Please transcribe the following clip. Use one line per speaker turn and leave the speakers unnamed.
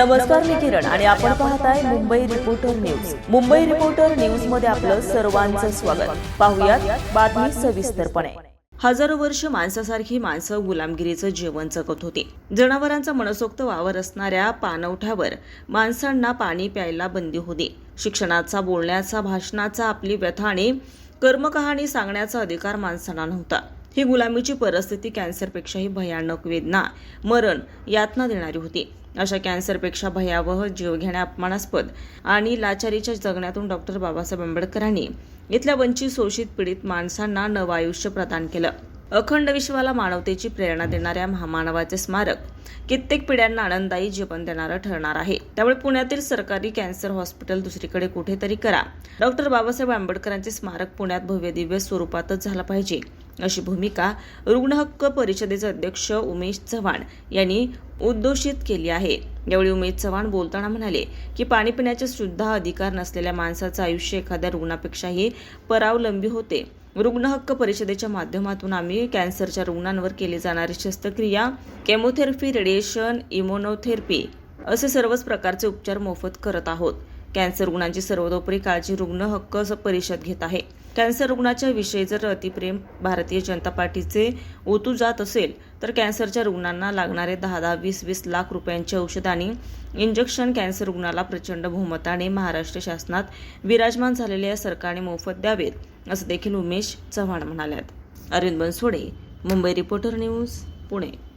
नमस्कार मी किरण. आणि आपण पाहताय Mumbai reporter news Mumbai reporter न्यूजमध्ये आपलं सर्वांचं स्वागत. पाहुयात बातमी सविस्तरपणे. हजारो वर्ष माणसासारखी माणसं गुलामगिरीचं जीवन जगत होती. जनावरांचा मनसोक्त वावर असणाऱ्या पानवठ्यावर माणसांना पाणी प्यायला बंदी होती. शिक्षणाचा बोलण्याचा भाषणाचा आपली व्यथा आणि कर्मकहाणी सांगण्याचा अधिकार माणसांना नव्हता. ही गुलामीची परिस्थिती कॅन्सरपेक्षाही भयानक वेदना मरण यातना देणारी होती. अशा कॅन्सरपेक्षा भयावह जीवघेण्या अपमानास्पद आणि लाचारीच्या जगण्यातून डॉक्टर बाबासाहेब आंबेडकरांनी इथल्या वंचित शोषित पीडित माणसांना नवं आयुष्य प्रदान केलं. अखंड विश्वाला मानवतेची प्रेरणा देणाऱ्या महामानवाचे स्मारक कित्येक पिढ्यांना आनंददायी जीवन देणारं ठरणार आहे. त्यामुळे पुण्यातील सरकारी कॅन्सर हॉस्पिटल दुसरीकडे कुठेतरी करा. डॉक्टर बाबासाहेब आंबेडकरांचे स्मारक पुण्यात भव्य दिव्य स्वरूपातच झालं पाहिजे. अशी भूमिका रुग्ण हक्क परिषदेचे अध्यक्ष उमेश चव्हाण यांनी उद्घोषित केली आहे. यावेळी उमेश चव्हाण बोलताना म्हणाले की पाणी पिण्याचे सुद्धा अधिकार नसलेल्या माणसाचं आयुष्य एखाद्या रुग्णापेक्षाही परावलंबी होते. रुग्ण हक्क परिषदेच्या माध्यमातून आम्ही कॅन्सरच्या रुग्णांवर केली जाणारी शस्त्रक्रिया केमोथेरपी रेडिएशन इम्युनोथेरपी असे सर्वच प्रकारचे उपचार मोफत करत आहोत. कॅन्सर रुग्णांची सर्वतोपरी काळजी रुग्ण हक्क परिषद घेत आहे. कॅन्सर रुग्णाच्या विषयी जर अतिप्रेम भारतीय जनता पार्टीचे ओतू जात असेल तर कॅन्सरच्या रुग्णांना लागणारे दहा दहा वीस वीस लाख रुपयांचे औषध आणि इंजेक्शन कॅन्सर रुग्णाला प्रचंड बहुमताने महाराष्ट्र शासनात विराजमान झालेल्या सरकारने मोफत द्यावेत असं देखील उमेश चव्हाण म्हणाल्यात. Arvind Bansode Mumbai reporter news Pune.